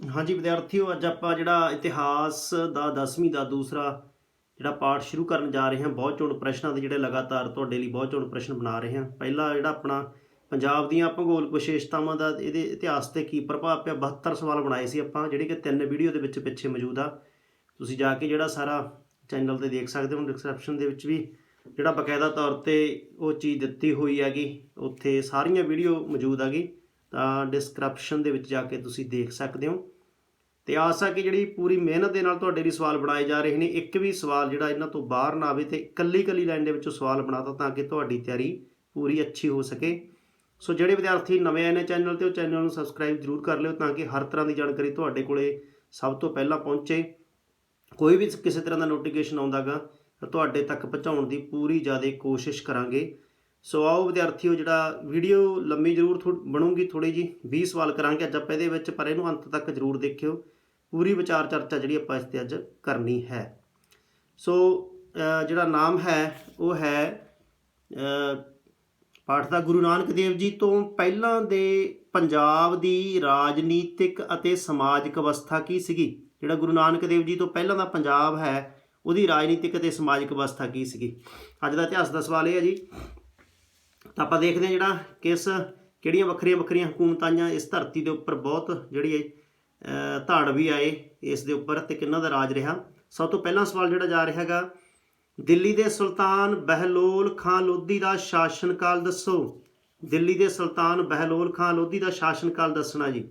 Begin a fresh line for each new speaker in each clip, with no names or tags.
ਹਾਂਜੀ ਵਿਦਿਆਰਥੀਓ, ਅੱਜ ਆਪਾਂ ਜਿਹੜਾ ਇਤਿਹਾਸ ਦਾ 10ਵੀਂ ਦਾ ਦੂਸਰਾ ਜਿਹੜਾ ਪਾਠ ਸ਼ੁਰੂ ਕਰਨ ਜਾ ਰਹੇ ਹਾਂ, ਬਹੁਤ ਚੋਣ ਪ੍ਰਸ਼ਨਾਂ ਦੇ ਜਿਹੜੇ ਲਗਾਤਾਰ ਤੁਹਾਡੇ ਲਈ ਬਹੁਤ ਚੋਣ ਪ੍ਰਸ਼ਨ ਬਣਾ ਰਹੇ ਹਾਂ। ਪਹਿਲਾ ਜਿਹੜਾ ਆਪਣਾ ਪੰਜਾਬ ਦੀਆਂ ਭੂਗੋਲਿਕ ਵਿਸ਼ੇਸ਼ਤਾਵਾਂ ਦਾ ਇਹਦੇ ਇਤਿਹਾਸ ਤੇ ਕੀ ਪ੍ਰਭਾਵ ਪਿਆ 72 ਸਵਾਲ ਬਣਾਏ ਸੀ ਆਪਾਂ, ਜਿਹੜੇ ਕਿ ਤਿੰਨ ਵੀਡੀਓ ਦੇ ਵਿੱਚ ਪਿੱਛੇ ਮੌਜੂਦ ਆ। ਤੁਸੀਂ ਜਾ ਕੇ ਜਿਹੜਾ ਸਾਰਾ ਚੈਨਲ ਤੇ ਦੇਖ ਸਕਦੇ ਹੋ ਡਿਸਕ੍ਰਿਪਸ਼ਨ ਦੇ ਵਿੱਚ ਵੀ ਜਿਹੜਾ ਬਕਾਇਦਾ ਤੌਰ ਤੇ ਉਹ ਚੀਜ਼ ਦਿੱਤੀ ਹੋਈ ਹੈਗੀ, ਉੱਥੇ ਸਾਰੀਆਂ ਵੀਡੀਓ ਮੌਜੂਦ ਹੈਗੀ, ਤਾਂ ਡਿਸਕ੍ਰਿਪਸ਼ਨ ਦੇ ਵਿੱਚ ਜਾ ਕੇ ਤੁਸੀਂ ਦੇਖ ਸਕਦੇ ਹੋ। ਤੇ ਆਸ ਆ ਕਿ ਜਿਹੜੀ ਪੂਰੀ ਮਿਹਨਤ ਦੇ ਨਾਲ ਤੁਹਾਡੇ ਲਈ ਸਵਾਲ ਬਣਾਏ ਜਾ ਰਹੇ ਨੇ, ਇੱਕ ਵੀ ਸਵਾਲ ਜਿਹੜਾ ਇਹਨਾਂ ਤੋਂ ਬਾਹਰ ਨਾ ਆਵੇ ਤੇ ਇਕੱਲੀ ਇਕੱਲੀ ਲਾਈਨ ਦੇ ਵਿੱਚੋਂ ਸਵਾਲ ਬਣਾਤਾ ਤਾਂ ਕਿ ਤੁਹਾਡੀ ਤਿਆਰੀ ਪੂਰੀ ਅੱਛੀ ਹੋ ਸਕੇ। ਸੋ ਜਿਹੜੇ ਵਿਦਿਆਰਥੀ ਨਵੇਂ ਆਏ ਨੇ ਚੈਨਲ ਤੇ, ਉਹ ਚੈਨਲ ਨੂੰ ਸਬਸਕ੍ਰਾਈਬ ਜ਼ਰੂਰ ਕਰ ਲਿਓ ਤਾਂ ਕਿ ਹਰ ਤਰ੍ਹਾਂ ਦੀ ਜਾਣਕਾਰੀ ਤੁਹਾਡੇ ਕੋਲੇ ਸਭ ਤੋਂ ਪਹਿਲਾਂ ਪਹੁੰਚੇ। ਕੋਈ ਵੀ ਕਿਸੇ ਤਰ੍ਹਾਂ ਦਾ ਨੋਟੀਫਿਕੇਸ਼ਨ ਆਉਂਦਾਗਾ, ਤਾਂ ਤੁਹਾਡੇ ਤੱਕ ਪਹੁੰਚਾਉਣ ਦੀ ਪੂਰੀ ਜ਼ਿਆਦਾ ਕੋਸ਼ਿਸ਼ ਕਰਾਂਗੇ। ਸੋ ਆਓ ਵਿਦਿਆਰਥੀਓ, ਜਿਹੜਾ ਵੀਡੀਓ ਲੰਮੀ ਜ਼ਰੂਰ ਥੋ- ਬਣੂਗੀ ਥੋੜੀ ਜੀ 20 ਸਵਾਲ ਕਰਾਂਗੇ ਅੱਜ ਆਪਾਂ ਇਹਦੇ ਵਿੱਚ, ਪਰ ਇਹਨੂੰ ਅੰਤ ਤੱਕ ਜ਼ਰੂਰ ਦੇਖਿਓ। ਪੂਰੀ ਵਿਚਾਰ ਚਰਚਾ ਜਿਹੜੀ ਆਪਾਂ ਇਸ ਤੇ ਅੱਜ ਕਰਨੀ ਹੈ। ਸੋ ਜਿਹੜਾ ਨਾਮ ਹੈ, ਉਹ ਹੈ ਪਾਠ ਦਾ ਗੁਰੂ ਨਾਨਕ ਦੇਵ ਜੀ ਤੋਂ ਪਹਿਲਾਂ ਦੇ ਪੰਜਾਬ ਦੀ ਰਾਜਨੀਤਿਕ ਅਤੇ ਸਮਾਜਿਕ ਅਵਸਥਾ ਕੀ ਸੀਗੀ? ਜਿਹੜਾ ਗੁਰੂ ਨਾਨਕ ਦੇਵ ਜੀ ਤੋਂ ਪਹਿਲਾਂ ਦਾ ਪੰਜਾਬ ਹੈ, ਉਹਦੀ ਰਾਜਨੀਤਿਕ ਅਤੇ ਸਮਾਜਿਕ ਅਵਸਥਾ ਕੀ ਸੀਗੀ? ਅੱਜ ਦਾ ਇਤਿਹਾਸ ਦਾ ਸਵਾਲ ਇਹ ਹੈ ਜੀ। ਤਾਂ ਆਪਾਂ ਦੇਖਦੇ ਹਾਂ ਜਿਹੜਾ ਕਿਸ ਕਿਹੜੀਆਂ ਵੱਖਰੀਆਂ ਵੱਖਰੀਆਂ ਹਕੂਮਤਾਂ ਆਈਆਂ ਇਸ ਧਰਤੀ ਦੇ ਉੱਪਰ ਬਹੁਤ ਜਿਹੜੀ ਅਹ, ਧਾੜ ਵੀ ਆਏ ਇਸ ਦੇ ਉੱਪਰ ਤੇ ਕਿੰਨਾ ਦਾ ਰਾਜ ਰਿਹਾ। ਸਭ ਤੋਂ ਪਹਿਲਾ ਸਵਾਲ ਜਿਹੜਾ ਜਾ ਰਿਹਾ ਹੈਗਾ ਦਿੱਲੀ ਦੇ ਸੁਲਤਾਨ ਬਹਿਲੋਲ ਖਾਨ ਲੋਧੀ ਦਾ ਸ਼ਾਸਨਕਾਲ ਦੱਸੋ। ਦਿੱਲੀ ਦੇ ਸੁਲਤਾਨ ਬਹਿਲੋਲ ਖਾਨ ਲੋਧੀ ਦਾ ਸ਼ਾਸਨਕਾਲ ਦੱਸਣਾ ਜੀ।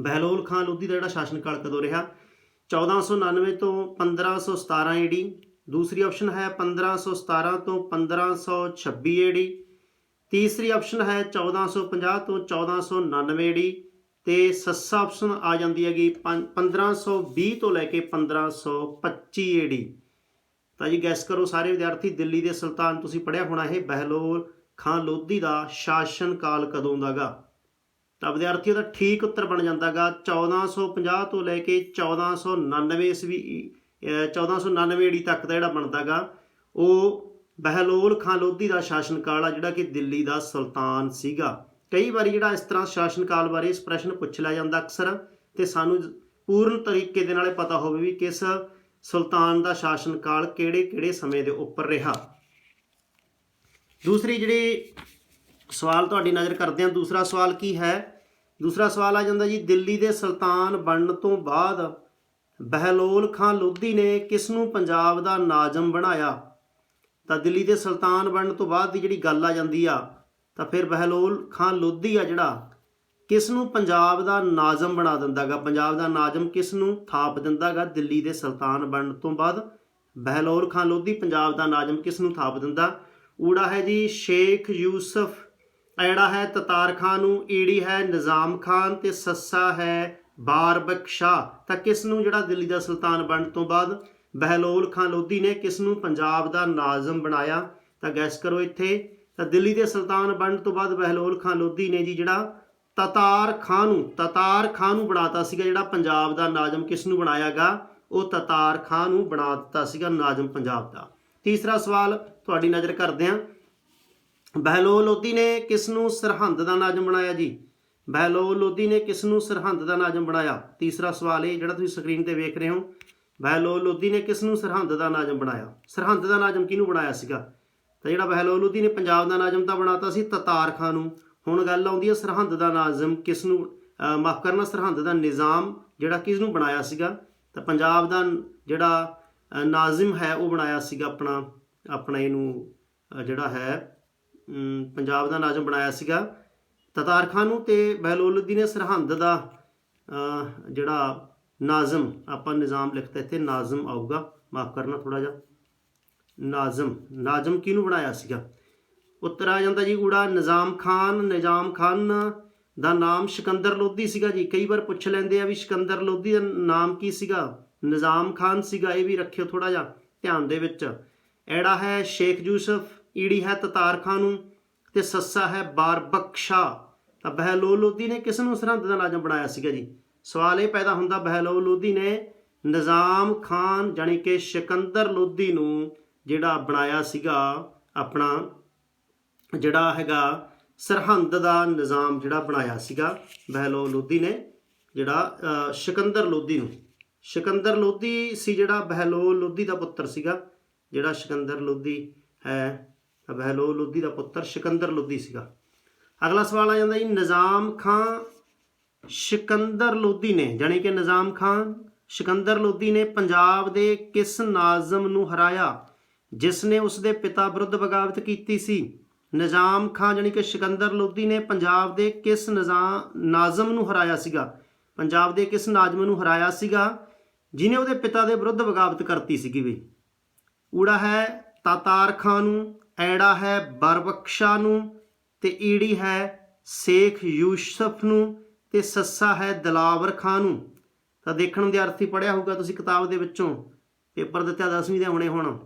ਬਹਿਲੋਲ ਖਾਨ ਲੋਧੀ ਦਾ ਜਿਹੜਾ ਸ਼ਾਸਨਕਾਲ ਕਦੋਂ ਰਿਹਾ? 1499 ਤੋਂ 1517 ਏਡੀ ਦੂਸਰੀ ਆਪਸ਼ਨ ਹੈ 1517 ਤੋਂ 1526 ਏਡੀ ਤੀਸਰੀ ਆਪਸ਼ਨ ਹੈ 1450 ਤੋਂ 1499 ਏਡੀ ਤੇ ਸੱਸਾ ਆਪਸ਼ਨ ਆ ਜਾਂਦੀ ਹੈਗੀ ਪੰ- 1520 ਤੋਂ ਲੈ ਕੇ 1525 ਏਡੀ ਤਾਂ ਜੀ ਗੈਸ ਕਰੋ ਸਾਰੇ ਵਿਦਿਆਰਥੀ, ਦਿੱਲੀ ਦੇ ਸੁਲਤਾਨ, ਤੁਸੀਂ ਪੜਿਆ ਹੋਣਾ ਇਹ ਬਹਿਲੋਰ ਖਾਨ ਲੋਧੀ ਦਾ ਸ਼ਾਸਨ ਕਾਲ ਕਦੋਂ ਦਾਗਾ ਤਾਂ ਵਿਦਿਆਰਥੀਓ ਦਾ ਠੀਕ ਉੱਤਰ ਬਣ ਜਾਂਦਾਗਾ 1450 ਤੋਂ ਲੈ ਕੇ 1499 ਈਸਵੀ 1499 ਈੜੀ ਤੱਕ ਦਾ ਜਿਹੜਾ ਬਣਦਾਗਾ, ਉਹ ਬਹਿਲੋਲ ਖਾਨ ਲੋਧੀ ਦਾ ਸ਼ਾਸਨ ਕਾਲ ਆ, ਜਿਹੜਾ ਕਿ ਦਿੱਲੀ ਦਾ ਸੁਲਤਾਨ ਸੀਗਾ। ਕਈ ਵਾਰੀ ਜਿਹੜਾ ਇਸ ਤਰ੍ਹਾਂ ਸ਼ਾਸਨ ਕਾਲ ਬਾਰੇ ਇਸ ਪ੍ਰਸ਼ਨ ਪੁੱਛ ਲਿਆ ਜਾਂਦਾ ਅਕਸਰ, ਤੇ ਸਾਨੂੰ ਪੂਰਨ ਤਰੀਕੇ ਦੇ ਨਾਲ ਪਤਾ ਹੋਵੇ ਵੀ ਕਿਸ ਸੁਲਤਾਨ ਦਾ ਸ਼ਾਸਨ ਕਾਲ ਕਿਹੜੇ-ਕਿਹੜੇ ਸਮੇਂ ਦੇ ਉੱਪਰ ਰਿਹਾ। ਦੂਸਰੀ ਜਿਹੜੀ ਸਵਾਲ ਤੁਹਾਡੀ ਨਜ਼ਰ ਕਰਦੇ ਹਾਂ, ਦੂਸਰਾ ਸਵਾਲ ਕੀ ਹੈ? ਦੂਸਰਾ ਸਵਾਲ ਆ ਜਾਂਦਾ ਜੀ, ਦਿੱਲੀ ਦੇ ਸੁਲਤਾਨ ਬਣਨ ਤੋਂ ਬਾਅਦ ਬਹਿਲੋਲ ਖਾਨ ਲੋਧੀ ਨੇ ਕਿਸ ਨੂੰ ਪੰਜਾਬ ਦਾ ਨਾਜ਼ਮ ਬਣਾਇਆ? ਤਾਂ ਦਿੱਲੀ ਦੇ ਸੁਲਤਾਨ ਬਣਨ ਤੋਂ ਬਾਅਦ ਦੀ ਜਿਹੜੀ ਗੱਲ ਆ ਜਾਂਦੀ ਆ, ਤਾਂ ਫਿਰ ਬਹਿਲੋਲ ਖਾਨ ਲੋਧੀ ਆ ਜਿਹੜਾ ਕਿਸ ਨੂੰ ਪੰਜਾਬ ਦਾ ਨਾਜ਼ਮ ਬਣਾ ਦਿੰਦਾਗਾ? ਪੰਜਾਬ ਦਾ ਨਾਜ਼ਮ ਕਿਸ ਨੂੰ ਥਾਪ ਦਿੰਦਾਗਾ? ਦਿੱਲੀ ਦੇ ਸੁਲਤਾਨ ਬਣਨ ਤੋਂ ਬਾਅਦ ਬਹਿਲੋਲ ਖਾਨ ਲੋਧੀ ਪੰਜਾਬ ਦਾ ਨਾਜ਼ਮ ਕਿਸ ਨੂੰ ਥਾਪ ਦਿੰਦਾ? ਊੜਾ ਹੈ ਜੀ ਸ਼ੇਖ ਯੂਸਫ, ਐੜਾ ਹੈ ਤਤਾਰ ਖਾਨ ਨੂੰ, ਈੜੀ ਹੈ ਨਿਜ਼ਾਮ ਖਾਨ ਤੇ ਸੱਸਾ ਹੈ ਬਾਰਬਕ ਸ਼ਾਹ ਤਾਂ ਕਿਸ ਨੂੰ ਜਿਹੜਾ ਦਿੱਲੀ ਦਾ ਸੁਲਤਾਨ ਬਣਨ ਤੋਂ ਬਾਅਦ? ਬਹਿਲੋਲ ਖਾਨ ਲੋਧੀ ਨੇ ਕਿਸ ਨੂੰ ਪੰਜਾਬ ਦਾ ਨਾਜ਼ਮ ਬਣਾਇਆ? ਤਾਂ ਗੈਸ ਕਰੋ ਇੱਥੇ, ਤਾਂ ਦਿੱਲੀ ਦੇ ਸੁਲਤਾਨ ਬਣਨ ਤੋਂ ਬਾਅਦ ਬਹਿਲੋਲ ਖਾਨ ਲੋਧੀ ਨੇ ਜੀ ਜਿਹੜਾ ਤਤਾਰ ਖਾਨ ਨੂੰ, ਤਤਾਰ ਖਾਨ ਨੂੰ ਬਣਾਤਾ ਸੀਗਾ, ਜਿਹੜਾ ਪੰਜਾਬ ਦਾ ਨਾਜ਼ਮ ਕਿਸ ਨੂੰ ਬਣਾਇਆਗਾ? ਉਹ ਤਤਾਰ ਖਾਨ ਨੂੰ ਬਣਾ ਦਿੱਤਾ ਸੀਗਾ ਨਾਜ਼ਮ ਪੰਜਾਬ ਦਾ। ਤੀਸਰਾ ਸਵਾਲ ਤੁਹਾਡੀ ਨਜ਼ਰ ਕਰਦੇ ਹਾਂ। ਬਹਿਲੋਲ ਲੋਧੀ ਨੇ ਕਿਸ ਨੂੰ ਸਰਹੰਦ ਦਾ ਨਾਜ਼ਮ ਬਣਾਇਆ ਜੀ? ਬਹਿਲੋਲ ਲੋਧੀ ਨੇ ਕਿਸ ਨੂੰ ਸਰਹੰਦ ਦਾ ਨਾਜ਼ਮ ਬਣਾਇਆ? ਤੀਸਰਾ ਸਵਾਲ ਇਹ ਜਿਹੜਾ ਤੁਸੀਂ ਸਕਰੀਨ ਤੇ ਵੇਖ ਰਹੇ ਹੋ। ਬਹਿਲੋਲ ਲੋਧੀ ਨੇ ਕਿਸ ਨੂੰ ਸਰਹੰਦ ਦਾ ਨਾਜ਼ਮ ਬਣਾਇਆ? ਸਰਹੰਦ ਦਾ ਨਾਜ਼ਮ ਕਿਹਨੂੰ ਬਣਾਇਆ ਸੀਗਾ? ਤਾਂ ਜਿਹੜਾ ਬਹਿਲੋਲ ਲੋਧੀ ਨੇ ਪੰਜਾਬ ਦਾ ਨਾਜ਼ਮ ਤਾਂ ਬਣਾਤਾ ਸੀ ਤਤਾਰ ਖਾਂ ਨੂੰ। ਹੁਣ ਗੱਲ ਆਉਂਦੀ ਹੈ ਸਰਹੰਦ ਦਾ ਨਾਜ਼ਮ ਕਿਸ ਨੂੰ ਮਾਫ ਕਰਨਾ ਸਰਹੰਦ ਦਾ ਨਿਜ਼ਾਮ ਜਿਹੜਾ ਕਿਸ ਨੂੰ ਬਣਾਇਆ ਸੀਗਾ? ਤਾਂ ਪੰਜਾਬ ਦਾ ਜਿਹੜਾ ਨਾਜ਼ਮ ਹੈ ਉਹ ਬਣਾਇਆ ਸੀਗਾ ਆਪਣਾ ਆਪਣਾ ਇਹਨੂੰ ਜਿਹੜਾ ਹੈ ਪੰਜਾਬ ਦਾ ਨਾਜ਼ਮ ਬਣਾਇਆ ਸੀਗਾ। ਤਤਾਰ ਖਾਨ ਨੂੰ ਤੇ ਬਹਿਲੋਲੁੱਦੀ ਨੇ ਸਰਹੰਦ ਦਾ ਜਿਹੜਾ ਨਾਜ਼ਮ, ਆਪਾਂ ਨਿਜ਼ਾਮ ਲਿਖਤਾ ਇੱਥੇ, ਨਾਜ਼ਮ ਆਊਗਾ। ਮਾਫ ਕਰਨਾ ਥੋੜਾ ਜਿਹਾ। ਨਾਜ਼ਮ ਨਾਜ਼ਮ ਕਿਹਨੂੰ ਬਣਾਇਆ ਸੀਗਾ? ਉੱਤਰ ਆ ਜਾਂਦਾ ਜੀ ਊੜਾ ਨਿਜ਼ਾਮ ਖਾਨ ਨਿਜ਼ਾਮ ਖਾਨ ਦਾ ਨਾਮ ਸਿਕੰਦਰ ਲੋਧੀ ਸੀਗਾ ਜੀ। ਕਈ ਵਾਰ ਪੁੱਛ ਲੈਂਦੇ ਆ ਵੀ ਸਿਕੰਦਰ ਲੋਧੀ ਦਾ ਨਾਮ ਕੀ ਸੀਗਾ? ਨਿਜ਼ਾਮ ਖਾਨ ਸੀਗਾ, ਇਹ ਵੀ ਰੱਖਿਓ ਥੋੜਾ ਜਿਹਾ ਧਿਆਨ ਦੇ ਵਿੱਚ। ਐੜਾ ਹੈ ਸ਼ੇਖ ਯੂਸਫ, ਈੜੀ ਹੈ ਤਤਾਰ ਖਾਨ ਨੂੰ, ਤੇ ਸੱਸਾ ਹੈ ਬਾਰਬਕਸ਼ਾ ਤਾਂ ਬਹਿਲੋਲ ਲੋਧੀ ਨੇ ਕਿਸ ਨੂੰ ਸਰਹੰਦ ਦਾ ਲਾਜ਼ਮ ਬਣਾਇਆ ਸੀਗਾ ਜੀ? ਸਵਾਲ ਇਹ ਪੈਦਾ ਹੁੰਦਾ ਬਹਿਲੋਲ ਲੋਧੀ ਨੇ ਨਿਜ਼ਾਮ ਖਾਨ ਜਾਣੀ ਕਿ ਸਿਕੰਦਰ ਲੋਧੀ ਨੂੰ ਜਿਹੜਾ ਬਣਾਇਆ ਸੀਗਾ ਆਪਣਾ, ਜਿਹੜਾ ਹੈਗਾ ਸਰਹੰਦ ਦਾ ਨਿਜ਼ਾਮ ਜਿਹੜਾ ਬਣਾਇਆ ਸੀਗਾ ਬਹਿਲੋਲ ਲੋਧੀ ਨੇ, ਜਿਹੜਾ ਸਿਕੰਦਰ ਲੋਧੀ ਨੂੰ। ਸਿਕੰਦਰ ਲੋਧੀ ਸੀ ਜਿਹੜਾ ਬਹਿਲੋਲ ਲੋਧੀ ਦਾ ਪੁੱਤਰ ਸੀਗਾ, ਜਿਹੜਾ ਸਿਕੰਦਰ ਲੋਧੀ ਹੈ ਬਹਿਲੋਲ ਲੋਧੀ ਦਾ ਪੁੱਤਰ ਸਿਕੰਦਰ ਲੋਧੀ ਸੀਗਾ। ਅਗਲਾ ਸਵਾਲ ਆ ਜਾਂਦਾ ਜੀ, ਨਿਜ਼ਾਮ ਖਾਨ ਸਿਕੰਦਰ ਲੋਧੀ ਨੇ, ਜਾਣੀ ਕਿ ਨਿਜ਼ਾਮ ਖਾਨ ਸਿਕੰਦਰ ਲੋਧੀ ਨੇ ਪੰਜਾਬ ਦੇ ਕਿਸ ਨਾਜ਼ਮ ਨੂੰ ਹਰਾਇਆ, ਜਿਸ ਨੇ ਉਸ ਦੇ ਪਿਤਾ ਵਿਰੁੱਧ ਬਗਾਵਤ ਕੀਤੀ ਸੀ? ਨਿਜ਼ਾਮ ਖਾਨ, ਜਾਣੀ ਕਿ ਸਿਕੰਦਰ ਲੋਧੀ ਨੇ ਪੰਜਾਬ ਦੇ ਕਿਸ ਨਿਜ਼ਾਮ ਨਾਜ਼ਮ ਨੂੰ ਹਰਾਇਆ ਸੀਗਾ? ਪੰਜਾਬ ਦੇ ਕਿਸ ਨਾਜ਼ਮ ਨੂੰ ਹਰਾਇਆ ਸੀਗਾ, ਜਿਨੇ ਉਹਦੇ ਪਿਤਾ ਦੇ ਵਿਰੁੱਧ ਬਗਾਵਤ ਕਰਤੀ ਸੀਗੀ ਵੀ? ਊੜਾ ਹੈ ਤਾਤਾਰ ਖਾਨ ਨੂੰ, ਐੜਾ ਹੈ ਬਰਬਖਸ਼ਾ ਨੂੰ ਤੇ ਈੜੀ ਹੈ ਸ਼ੇਖ ਯੂਸਫ ਨੂੰ ਤੇ ਸੱਸਾ ਹੈ ਦਲਾਵਰ ਖਾਨ ਨੂੰ। ਤਾਂ ਦੇਖਣ ਦੇ ਅਰਥੀ ਪੜਿਆ ਹੋਊਗਾ ਤੁਸੀਂ ਕਿਤਾਬ ਦੇ ਵਿੱਚੋਂ। ਪੇਪਰ ਦਿੱਤਾ 10ਵੀਂ ਦੇ ਹੁਣੇ ਹੁਣ।